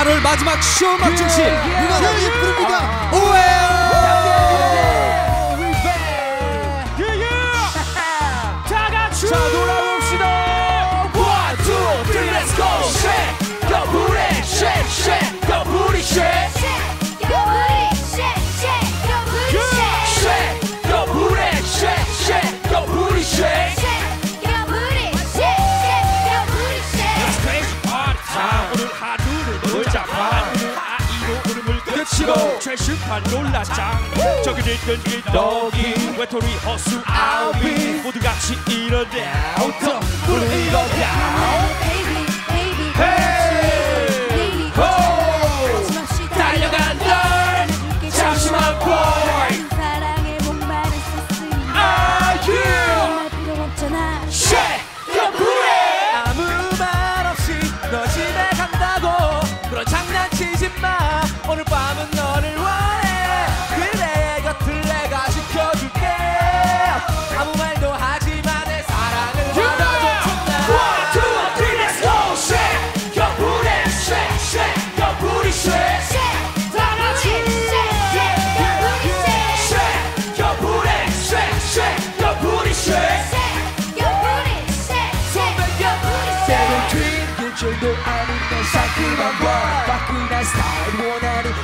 8월 마지막 쇼 음악 중심 문화장이 부릅니다. 다 고 최신판 놀라장. 저기 들던 이 떡이 외톨이 허수 아비 모두 같이. 더 부르는 이거야.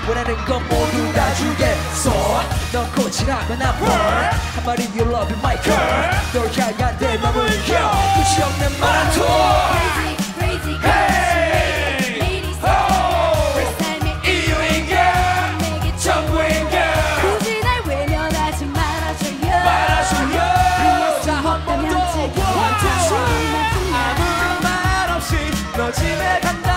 원하는 건 모두 다 주겠어 넌 꽃이라면 나벌 한마디 you love you my girl. 널 향한 내 맘을 혀. 끝이 없는 마라톤. 이유인가? 전부인가? 말아줘요. 자한번더 원투 아무 말 없이 너 집에 간다